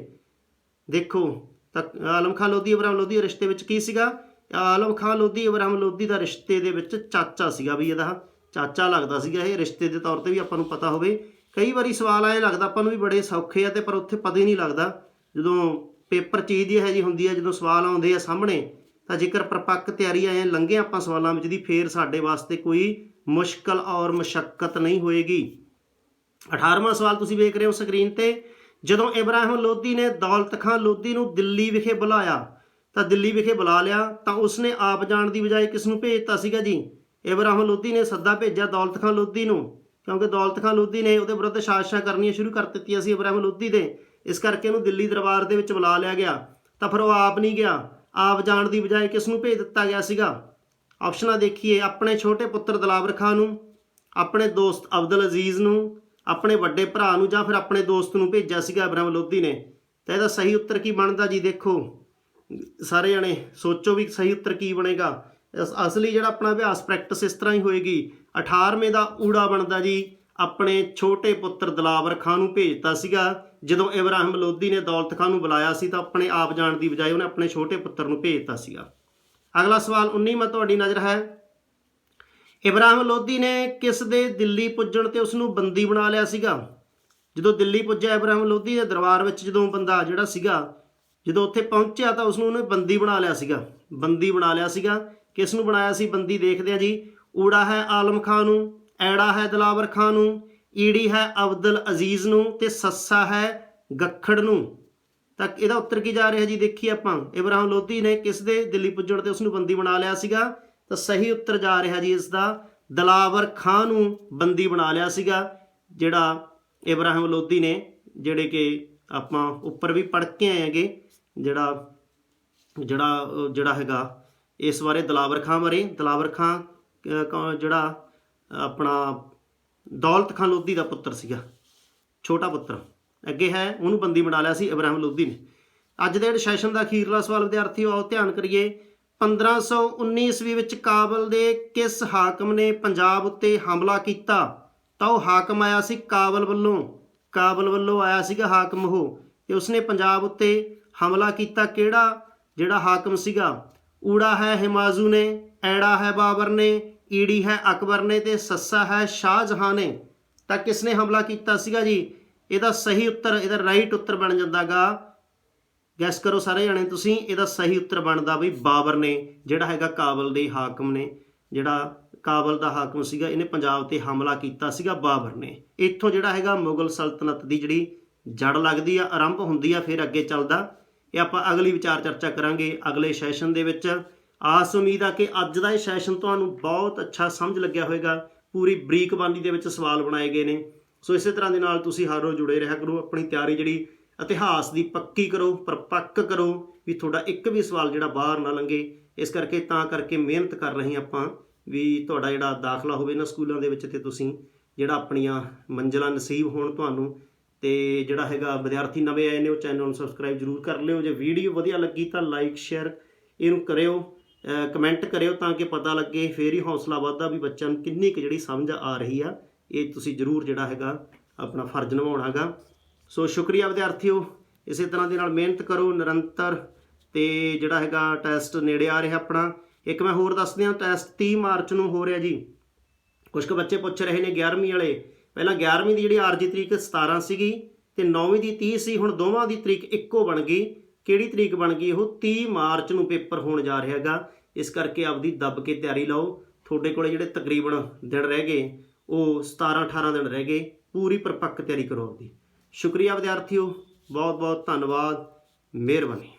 ਦੇਖੋ, ਤਾਂ ਆਲਮ ਖਾਨ ਲੋਧੀ, ਇਬਰਾਹਿਮ ਲੋਧੀ ਦੇ ਰਿਸ਼ਤੇ ਵਿੱਚ ਕੀ ਸੀਗਾ? ਆਲਮ ਖਾਨ ਲੋਧੀ, ਇਬਰਾਹਿਮ ਲੋਧੀ ਦਾ ਰਿਸ਼ਤੇ ਦੇ ਵਿੱਚ ਚਾਚਾ ਸੀਗਾ ਵੀ ਇਹਦਾ। ਚਾਚਾ ਲੱਗਦਾ ਸੀਗਾ ਇਹ, ਰਿਸ਼ਤੇ ਦੇ ਤੌਰ ਤੇ ਵੀ ਆਪਾਂ ਨੂੰ ਪਤਾ ਹੋਵੇ। ਕਈ ਵਾਰੀ ਸਵਾਲ ਆਏ, ਲੱਗਦਾ ਆਪਾਂ ਨੂੰ ਵੀ ਬੜੇ ਸੌਖੇ ਆ ਤੇ ਪਰ ਉੱਥੇ ਪਤਾ ਹੀ ਨਹੀਂ ਲੱਗਦਾ। ਜਦੋਂ ਪੇਪਰ ਚੀਜ਼ ਦੀ ਹੈ ਜੀ ਹੁੰਦੀ ਹੈ ਜਦੋਂ ਸਵਾਲ ਆਉਂਦੇ ਆ ਸਾਹਮਣੇ, ਤਾਂ ਜੇਕਰ ਪਰਪੱਕ ਤਿਆਰੀ ਆਏ ਲੰਘੇ ਆਪਾਂ ਸਵਾਲਾਂ ਵਿੱਚ ਦੀ, ਫੇਰ ਸਾਡੇ ਵਾਸਤੇ ਕੋਈ ਮੁਸ਼ਕਲ ਔਰ ਮੁਸ਼ਕਲ ਨਹੀਂ ਹੋਏਗੀ। 18ਵਾਂ ਸਵਾਲ ਤੁਸੀਂ ਵੇਖ ਰਹੇ ਹੋ ਸਕਰੀਨ ਤੇ। ਜਦੋਂ ਇਬਰਾਹਿਮ ਲੋਧੀ ਨੇ ਦੌਲਤ ਖਾਨ ਲੋਧੀ ਨੂੰ ਦਿੱਲੀ ਵਿਖੇ ਬੁਲਾਇਆ, ਤਾਂ ਦਿੱਲੀ ਵਿਖੇ ਬੁਲਾ ਲਿਆ, ਤਾਂ ਉਸਨੇ ਆਪ ਜਾਣ ਦੀ ਬਜਾਏ ਕਿਸ ਨੂੰ ਭੇਜਤਾ ਸੀਗਾ ਜੀ? ਇਬਰਾਹਿਮ ਲੋਧੀ ਨੇ ਸੱਦਾ ਭੇਜਿਆ ਦੌਲਤ ਖਾਨ ਲੋਧੀ ਨੂੰ, ਕਿਉਂਕਿ ਦੌਲਤ ਖਾਨ ਲੋਧੀ ਨੇ ਉਹਦੇ ਵਿਰੁੱਧ ਸਾਜ਼ਿਸ਼ਾਂ ਕਰਨੀਆਂ ਸ਼ੁਰੂ ਕਰ ਦਿੱਤੀਆਂ ਸੀ ਇਬਰਾਹਿਮ ਲੋਧੀ ਦੇ। ਇਸ ਕਰਕੇ ਉਹਨੂੰ ਦਿੱਲੀ ਦਰਬਾਰ ਦੇ ਵਿੱਚ ਬੁਲਾ ਲਿਆ ਗਿਆ। ਤਾਂ ਫਿਰ ਉਹ ਆਪ ਨਹੀਂ ਗਿਆ। ਆਪ ਜਾਣ ਦੀ ਬਜਾਏ ਕਿਸ ਨੂੰ ਭੇਜ ਦਿੱਤਾ ਗਿਆ ਸੀਗਾ? ਆਪਸ਼ਨਾਂ ਦੇਖੀਏ, ਆਪਣੇ ਛੋਟੇ ਪੁੱਤਰ ਦਲਾਵਰ ਖਾਨ ਨੂੰ, ਆਪਣੇ ਦੋਸਤ ਅਬਦੁਲ ਅਜ਼ੀਜ਼ ਨੂੰ, ਆਪਣੇ ਵੱਡੇ ਭਰਾ ਨੂੰ ਜਾਂ ਫਿਰ ਆਪਣੇ ਦੋਸਤ ਨੂੰ ਭੇਜਿਆ ਸੀਗਾ ਇਬਰਾਹਿਮ ਲੋਧੀ ਨੇ। ਤਾਂ ਇਹਦਾ ਸਹੀ ਉੱਤਰ ਕੀ ਬਣਦਾ ਜੀ ਦੇਖੋ। ਸਾਰੇ ਜਣੇ, ਸੋਚੋ ਵੀ ਸਹੀ ਉੱਤਰ ਕੀ ਬਣੇਗਾ। ਅਸਲੀ ਜਿਹੜਾ ਆਪਣਾ ਅਭਿਆਸ ਪ੍ਰੈਕਟਿਸ ਇਸ ਤਰ੍ਹਾਂ ਹੀ ਹੋਏਗੀ। 18ਵੇਂ ਦਾ ਊੜਾ ਬਣਦਾ ਜੀ, ਆਪਣੇ ਛੋਟੇ ਪੁੱਤਰ ਦਲਾਵਰ ਖਾਨ ਨੂੰ ਭੇਜਤਾ ਸੀਗਾ। ਜਦੋਂ ਇਬਰਾਹਿਮ ਲੋਧੀ ਨੇ ਦੌਲਤ ਖਾਨ ਨੂੰ ਬੁਲਾਇਆ ਸੀ ਤਾਂ ਆਪਣੇ ਆਪ ਜਾਣ ਦੀ ਬਜਾਏ ਉਹਨੇ ਆਪਣੇ ਛੋਟੇ ਪੁੱਤਰ ਨੂੰ ਭੇਜਤਾ ਸੀਗਾ। ਅਗਲਾ ਸਵਾਲ 19ਵਾਂ ਤੁਹਾਡੀ ਨਜ਼ਰ ਹੈ। ਇਬਰਾਹਿਮ ਲੋਧੀ ਨੇ ਕਿਸ ਦੇ ਦਿੱਲੀ ਪੁੱਜਣ ਤੇ ਉਸ ਨੂੰ ਬੰਦੀ ਬਣਾ ਲਿਆ ਸੀਗਾ? ਜਦੋਂ ਦਿੱਲੀ ਪੁੱਜਿਆ ਇਬਰਾਹਿਮ ਲੋਧੀ ਦੇ ਦਰਬਾਰ ਵਿੱਚ ਜਦੋਂ ਬੰਦਾ ਜਿਹੜਾ ਸੀਗਾ, ਜਦੋਂ ਉੱਥੇ ਪਹੁੰਚਿਆ ਤਾਂ ਉਸ ਨੂੰ ਉਹਨੇ ਬੰਦੀ ਬਣਾ ਲਿਆ ਸੀਗਾ। ਬੰਦੀ ਬਣਾ ਲਿਆ ਸੀਗਾ। ਕਿਸ ਨੂੰ ਬਣਾਇਆ ਸੀ? ਬੰਦੀ ਦੇਖਦੇ ਆ ਜੀ। ਊੜਾ ਹੈ ਆਲਮ ਖਾਨ ਨੂੰ, ਐੜਾ ਹੈ ਦਲਾਵਰ ਖਾਨ ਨੂੰ, ਈੜੀ ਹੈ ਅਬਦੁਲ ਅਜ਼ੀਜ਼ ਨੂੰ ਤੇ ਸੱਸਾ ਹੈ ਗੱਖੜ ਨੂੰ। ਤਾਂ ਇਹਦਾ ਉੱਤਰ ਕੀ ਜਾ ਰਿਹਾ ਜੀ? ਦੇਖੀਏ ਆਪਾਂ। ਇਬਰਾਹਿਮ ਲੋਧੀ ਨੇ ਕਿਸ ਦੇ ਦਿੱਲੀ ਪੁੱਜਣ ਤੇ ਉਸ ਨੂੰ ਬੰਦੀ ਬਣਾ ਲਿਆ ਸੀਗਾ? ਤਾਂ ਸਹੀ ਉੱਤਰ ਜਾ ਰਿਹਾ ਜੀ ਇਸ ਦਾ। ਦਲਾਵਰ ਖਾਨ ਨੂੰ ਬੰਦੀ ਬਣਾ ਲਿਆ ਸੀਗਾ, ਜਿਹੜਾ ਇਬਰਾਹਿਮ ਲੋਧੀ ਨੇ, ਜਿਹੜੇ ਕਿ ਆਪਾਂ ਉੱਪਰ ਵੀ ਪੜ੍ਹ ਕੇ ਆਏ ਹੈਗੇ, ਜਿਹੜਾ ਜਿਹੜਾ ਅਹ ਜਿਹੜਾ ਹੈਗਾ ਇਸ ਬਾਰੇ ਦਲਾਵਰ ਖਾਂ ਬਾਰੇ। ਦਲਾਵਰ ਖਾਂ ਜਿਹੜਾ ਆਪਣਾ ਦੌਲਤ ਖਾਨ ਲੋਧੀ ਦਾ ਪੁੱਤਰ ਸੀਗਾ। ਛੋਟਾ ਪੁੱਤਰ। ਅੱਗੇ ਹੈ, ਉਹਨੂੰ ਬੰਦੀ ਬਣਾ ਲਿਆ ਸੀ ਇਬਰਾਹਿਮ ਲੋਧੀ ਨੇ ਅੱਜ ਦੇ ਸੈਸ਼ਨ ਦਾ ਅਖੀਰਲਾ ਸਵਾਲ, ਵਿਦਿਆਰਥੀਓ, ਆਓ ਧਿਆਨ ਕਰੀਏ। 1519 ਈਸਵੀ ਵਿੱਚ ਕਾਬਲ ਦੇ ਕਿਸ ਹਾਕਮ ਨੇ ਪੰਜਾਬ ਉੱਤੇ ਹਮਲਾ ਕੀਤਾ? ਤਾਂ ਉਹ ਹਾਕਮ ਆਇਆ ਸੀ ਕਾਬਲ ਵੱਲੋਂ। ਕਾਬਲ ਵੱਲੋਂ ਆਇਆ ਸੀਗਾ ਹਾਕਮ ਉਹ। ਤੇ ਉਸਨੇ ਪੰਜਾਬ ਉੱਤੇ ਹਮਲਾ ਕੀਤਾ ਕਿਹੜਾ? ਜਿਹੜਾ ਹਾਕਮ ਸੀਗਾ। ਊੜਾ ਹੈ ਹਿਮਾਜ਼ੂ ਨੇ, ਐੜਾ ਹੈ ਬਾਬਰ ਨੇ, ਈੜੀ ਹੈ ਅਕਬਰ ਨੇ ਤੇ ਸੱਸਾ ਹੈ ਸ਼ਾਹਜਹਾਂ ਨੇ। ਤਾਂ ਕਿਸ ਨੇ ਹਮਲਾ ਕੀਤਾ ਸੀਗਾ ਜੀ? ਇਹਦਾ ਸਹੀ ਉੱਤਰ, ਇਹਦਾ ਰਾਈਟ ਉੱਤਰ ਬਣ ਜਾਂਦਾਗਾ। ਗੈਸ ਕਰੋ ਸਾਰੇ ਜਣੇ ਤੁਸੀਂ, ਇਹਦਾ ਸਹੀ ਉੱਤਰ ਬਣਦਾ ਵੀ ਬਾਬਰ ਨੇ, ਜਿਹੜਾ ਹੈਗਾ ਕਾਬਲ ਦੇ ਹਾਕਮ ਨੇ, ਜਿਹੜਾ ਕਾਬਲ ਦਾ ਹਾਕਮ ਸੀਗਾ, ਇਹਨੇ ਪੰਜਾਬ ਤੇ ਹਮਲਾ ਕੀਤਾ ਸੀਗਾ ਬਾਬਰ ਨੇ। ਇੱਥੋਂ ਜਿਹੜਾ ਹੈਗਾ ਮੁਗਲ ਸਲਤਨਤ ਦੀ ਜਿਹੜੀ ਜੜ ਲੱਗਦੀ ਆ, ਆਰੰਭ ਹੁੰਦੀ ਆ, ਫਿਰ ਅੱਗੇ ਚੱਲਦਾ। ਇਹ ਆਪਾਂ ਅਗਲੀ ਵਿਚਾਰ ਚਰਚਾ ਕਰਾਂਗੇ ਅਗਲੇ ਸੈਸ਼ਨ ਦੇ ਵਿੱਚ। ਆਸ ਉਮੀਦ ਆ ਕਿ ਅੱਜ ਦਾ ਇਹ ਸੈਸ਼ਨ ਤੁਹਾਨੂੰ ਬਹੁਤ ਅੱਛਾ ਸਮਝ ਲੱਗਿਆ ਹੋਵੇਗਾ। ਪੂਰੀ ਬਰੀਕ ਬਾਨੀ ਦੇ ਵਿੱਚ ਸਵਾਲ ਬਣਾਏ ਗਏ ਨੇ। ਸੋ ਇਸੇ ਤਰ੍ਹਾਂ ਦੇ ਨਾਲ ਤੁਸੀਂ ਹਰ ਰੋਜ਼ ਜੁੜੇ ਰਿਹਾ ਕਰੋ, ਆਪਣੀ ਤਿਆਰੀ ਜਿਹੜੀ ਇਤਿਹਾਸ ਦੀ ਪੱਕੀ ਕਰੋ, ਪਰਪੱਕ ਕਰੋ, ਵੀ ਤੁਹਾਡਾ ਇੱਕ ਵੀ ਸਵਾਲ ਜਿਹੜਾ ਬਾਹਰ ਨਾ ਲੰਘੇ। ਇਸ ਕਰਕੇ ਤਾਂ ਕਰਕੇ ਮਿਹਨਤ ਕਰ ਰਹੇ ਆਪਾਂ ਵੀ ਤੁਹਾਡਾ ਜਿਹੜਾ ਦਾਖਲਾ ਹੋਵੇ ਨਾ ਸਕੂਲਾਂ ਦੇ ਵਿੱਚ ਤੇ ਤੁਸੀਂ ਜਿਹੜਾ ਆਪਣੀਆਂ ਮੰਜ਼ਲਾਂ ਨਸੀਬ ਹੋਣ ਤੁਹਾਨੂੰ ਤੇ ਜਿਹੜਾ ਹੈਗਾ ਵਿਦਿਆਰਥੀ ਨਵੇਂ ਆਏ ਨੇ, ਉਹ ਚੈਨਲ ਨੂੰ ਸਬਸਕ੍ਰਾਈਬ ਜਰੂਰ ਕਰ ਲਿਓ। ਜੇ ਵੀਡੀਓ ਵਧੀਆ ਲੱਗੀ ਤਾਂ ਲਾਈਕ, ਸ਼ੇਅਰ ਇਹਨੂੰ ਕਰਿਓ ਕਮੈਂਟ ਕਰਿਓ ਤਾਂ ਕਿ ਪਤਾ ਲੱਗੇ, ਫੇਰ ਹੀ ਹੌਸਲਾ ਵੱਧਦਾ ਵੀ ਬੱਚਿਆਂ ਨੂੰ ਕਿੰਨੀ ਕੁ ਜਿਹੜੀ ਸਮਝ ਆ ਰਹੀ ਆ। ਇਹ ਤੁਸੀਂ ਜ਼ਰੂਰ ਜਿਹੜਾ ਹੈਗਾ ਆਪਣਾ ਫਰਜ਼ ਨਿਭਾਉਣਾ ਹੈਗਾ। ਸੋ ਸ਼ੁਕਰੀਆ ਵਿਦਿਆਰਥੀਓ, ਇਸੇ ਤਰ੍ਹਾਂ ਦੇ ਨਾਲ ਮਿਹਨਤ ਕਰੋ, ਨਿਰੰਤਰ ਤੇ ਜਿਹੜਾ ਹੈਗਾ ਟੈਸਟ ਨੇੜੇ ਆ ਰਿਹਾ ਆਪਣਾ। ਇੱਕ ਮੈਂ ਹੋਰ ਦੱਸ ਦਿਆਂ ਟੈਸਟ 30 ਮਾਰਚ ਨੂੰ ਹੋ ਰਿਹਾ ਜੀ। ਕੁਝ ਕੁ ਬੱਚੇ ਪੁੱਛ ਰਹੇ ਨੇ 11ਵੀਂ ਵਾਲੇ। ਪਹਿਲਾਂ 11ਵੀਂ ਦੀ ਜਿਹੜੀ ਆਰਜੀ ਤਰੀਕ 17 ਸੀਗੀ ਤੇ 9ਵੀਂ ਦੀ 30 ਸੀ, ਹੁਣ ਦੋਵਾਂ ਦੀ ਤਰੀਕ ਇੱਕੋ ਬਣ ਗਈ। ਕਿਹੜੀ ਤਰੀਕ ਬਣ ਗਈ ਉਹ? 30 ਮਾਰਚ ਨੂੰ ਪੇਪਰ ਹੋਣ ਜਾ ਰਿਹਾ ਹੈਗਾ। ਇਸ ਕਰਕੇ ਆਪਦੀ ਦੱਬ ਕੇ ਤਿਆਰੀ ਲਾਓ। ਤੁਹਾਡੇ ਕੋਲੇ ਜਿਹੜੇ ਤਕਰੀਬਨ ਦਿਨ ਰਹਿ ਗਏ ਉਹ 17 18 ਦਿਨ ਰਹਿ ਗਏ, ਪੂਰੀ ਪਰਪੱਕ ਤਿਆਰੀ ਕਰੋ ਆਪਦੀ ਸ਼ੁਕਰੀਆ ਵਿਦਿਆਰਥੀਓ ਬਹੁਤ ਬਹੁਤ ਧੰਨਵਾਦ, ਮਿਹਰਬਾਨੀ।